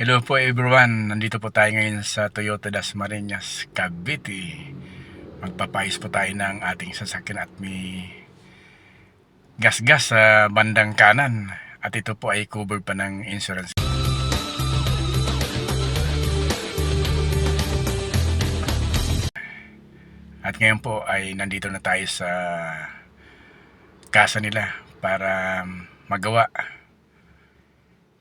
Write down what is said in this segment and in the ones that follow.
Hello po everyone, nandito po tayo ngayon sa Toyota Dasmariñas, Cavite. Magpapayos po tayo ng ating sasakyan at may gas-gas sa bandang kanan. At ito po ay covered pa ng insurance. At ngayon po ay nandito na tayo sa casa nila para magawa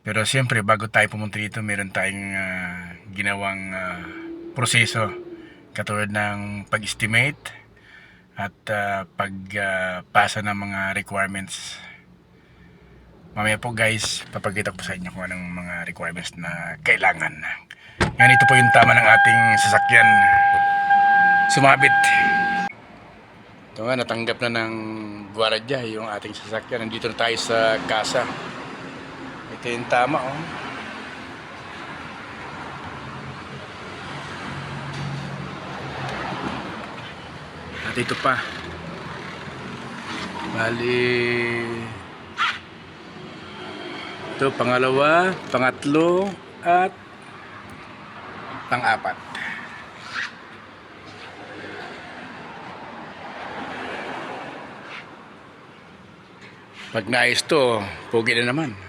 pero siyempre, bago tayo pumunta dito, meron tayong ah, ginawang ah, proseso. Katulad ng pag-estimate at ah, pagpasa ng mga requirements. Mamaya po guys, papakita ko sa inyo kung anong mga requirements na kailangan. Ngayon ito po yung tama ng ating sasakyan. Sumabit. Ito nga, natanggap na ng gwaradya yung ating sasakyan. Nandito na tayo sa casa. Ito yung tama, oh. At ito pa. Bali... Ito, pangalawa, pangatlo, at pang-apat. Pag naayos to, pogi na naman.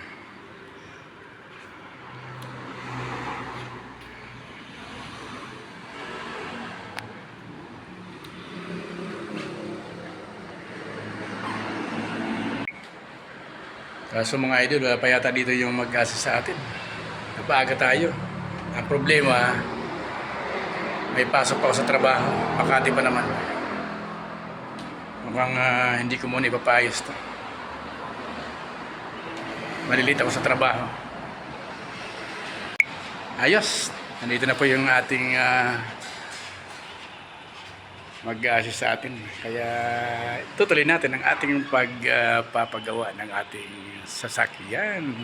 Kaso mga idol, wala pa yata dito yung mag-assist sa atin. Napaaga tayo. Ang problema, may pasok pa ako sa trabaho. Makati pa naman. Mukhang ah, hindi ko muna ipapayos to. Malilita ako sa trabaho. Ayos! Nandito na po yung ating ah, mag-assist sa atin. Kaya tutuloy natin ang ating pagpapagawa ng ating sasakyan.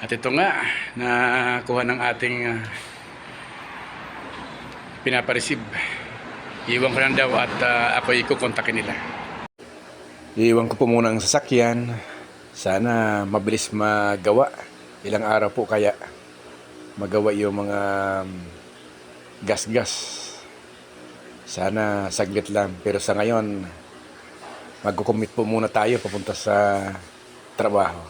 At ito nga, nakuha ng ating uh, pinapareceive. Iwan ko lang daw at uh, ako ikukontakin nila. Iwan ko po muna ang sasakyan. Sana mabilis magawa ilang araw po kaya magawa yung mga um, gas-gas. Sana saglit lang. Pero sa ngayon, magkukumit po muna tayo papunta sa trabaho.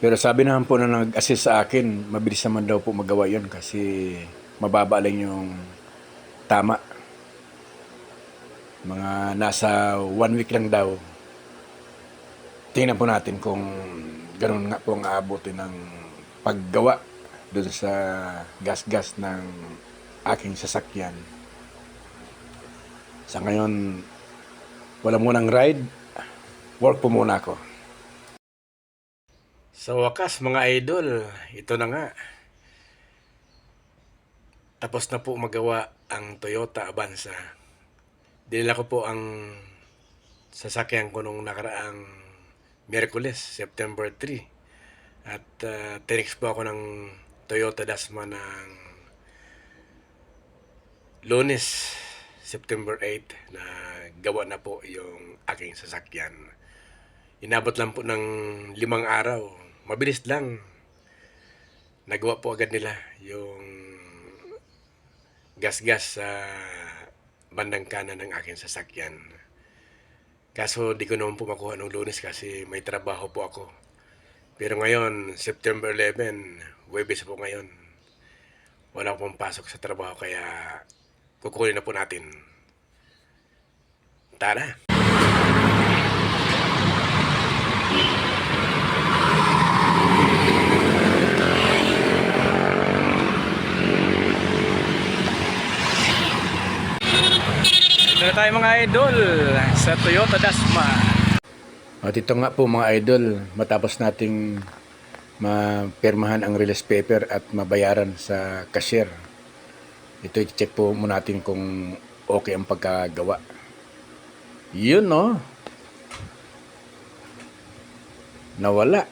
Pero sabi naman po na nag-assist sa akin, mabilis naman daw po magawa yun kasi mababa lang yung tama. Mga nasa one week lang daw. Tingnan po natin kung ganun nga po ang aabutin ng paggawa doon sa gas-gas ng aking sasakyan. Sa ngayon, wala munang ride, work po muna ako. Sa wakas mga idol, ito na nga. Tapos na po magawa ang Toyota Avanza. Dinala ko po ang sasakyan ko nung nakaraang Miyerkules, September 3. At uh, tinex po ako ng Toyota Dasma ng Lunes, September 8 na gawa na po yung aking sasakyan. Inabot lang po ng limang araw. Mabilis lang. Nagawa po agad nila yung gas-gas sa bandang kanan ng aking sasakyan. Kaso di ko naman po makuha nung lunes kasi may trabaho po ako. Pero ngayon, September 11, Webes po ngayon. Wala akong pasok sa trabaho kaya kukunin na po natin. Tara! Na tayo mga idol sa Toyota Dasma. At ito nga po mga idol, matapos nating mapirmahan ang release paper at mabayaran sa cashier. Ito i-check po muna natin kung okay ang pagkagawa. Yun no. Nawala.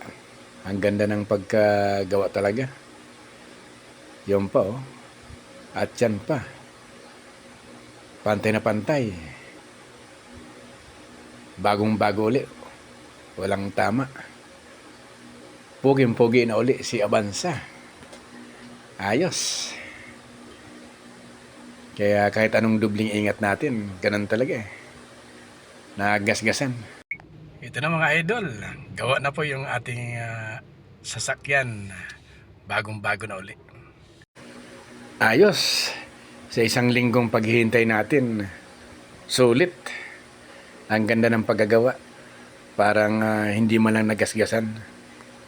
Ang ganda ng pagkagawa talaga. Yun pa oh. At yan pa. Pantay na pantay. bagong bago uli. Walang tama. Puging-pugi na uli si Avanza. Ayos. Kaya kahit anong dubling ingat natin, ganun talaga eh. Nagasgasan. Ito na mga idol. Gawa na po yung ating ah, sasakyan. Bagong-bago na uli. Ayos. Sa isang linggong paghihintay natin, sulit. Ang ganda ng paggagawa. Parang ah, hindi man lang nagasgasan.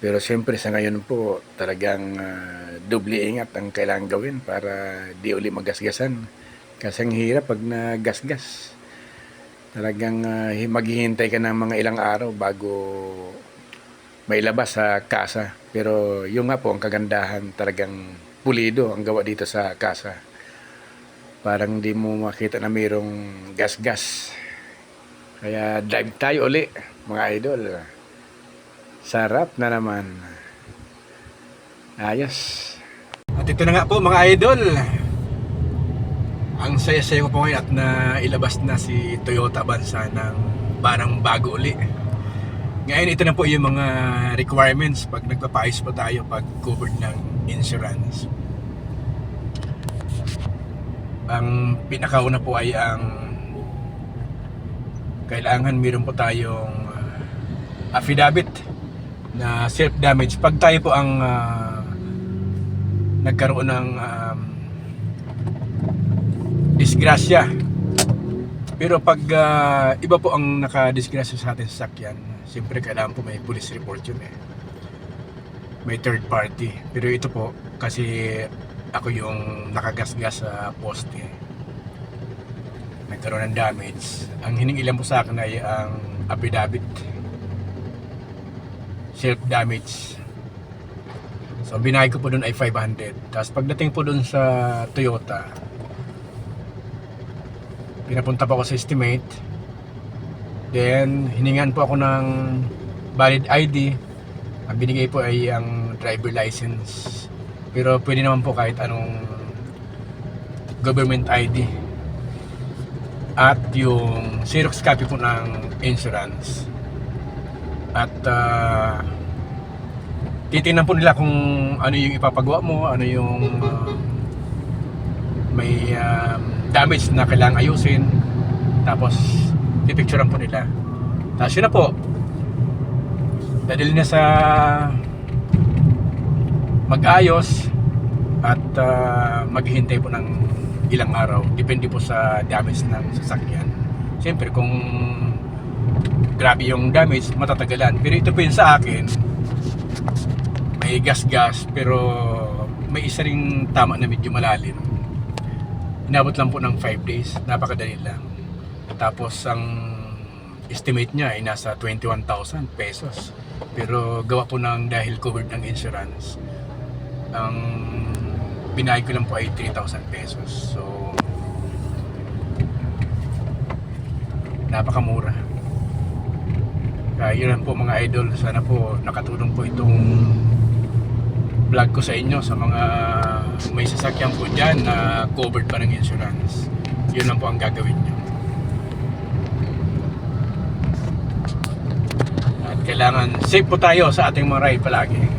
Pero siyempre sa ngayon po, talagang uh, doble ingat ang kailangan gawin para di uli magasgasan. Kasi ang hirap pag nagasgas. Talagang hi- maghihintay ka ng mga ilang araw bago mailabas sa kasa. Pero yung nga po, ang kagandahan talagang pulido ang gawa dito sa kasa. Parang di mo makita na mayroong gas-gas. Kaya dive tayo uli, mga idol. Sarap na naman. Ayos. At ito na nga po mga idol. Ang saya-saya ko po ngayon at nailabas na si Toyota Avanza ng parang bago uli. Ngayon ito na po yung mga requirements pag nagpapayos po tayo pag covered ng insurance. Ang pinakauna po ay ang kailangan meron po tayong uh, affidavit na self-damage. Pag tayo po ang ah, nagkaroon ng um, disgrasya. Pero pag ah, iba po ang nakadisgrasya sa ating sasakyan, siyempre kailangan po may police report yun eh. May third party. Pero ito po, kasi ako yung nakagasgas sa poste. Nagkaroon ng damage. Ang hiningi lang po sa akin ay ang affidavit self-damage. So, ang binayad ko po doon ay 500. Tapos pagdating po doon sa Toyota, pinapunta pa ako sa estimate. Then, hiningan po ako ng valid ID. Ang binigay po ay ang driver license. Pero pwede naman po kahit anong government ID. At yung Xerox copy po ng insurance. At uh, titingnan po nila kung ano yung ipapagawa mo, ano yung uh, may um, damage na kailangang ayusin. Tapos pipicturean po nila. Tapos yun na po. Dadali na sa mag-ayos at uh, maghihintay po ng ilang araw. Depende po sa damage ng sasakyan. Siyempre kung grabe yung damage, matatagalan. Pero ito po yun sa akin, may gas-gas, pero may isa ring tama na medyo malalim. Inabot lang po ng 5 days, napakadali lang. Tapos ang estimate niya ay nasa 21,000 pesos. Pero gawa po ng dahil covered ng insurance, ang binayad ko lang po ay 3,000 pesos. So, napakamura. Kaya yun lang po mga idol. Sana po nakatulong po itong vlog ko sa inyo sa mga may sasakyan po dyan na covered pa ng insurance. Yun lang po ang gagawin nyo. At kailangan safe po tayo sa ating mga ride palagi.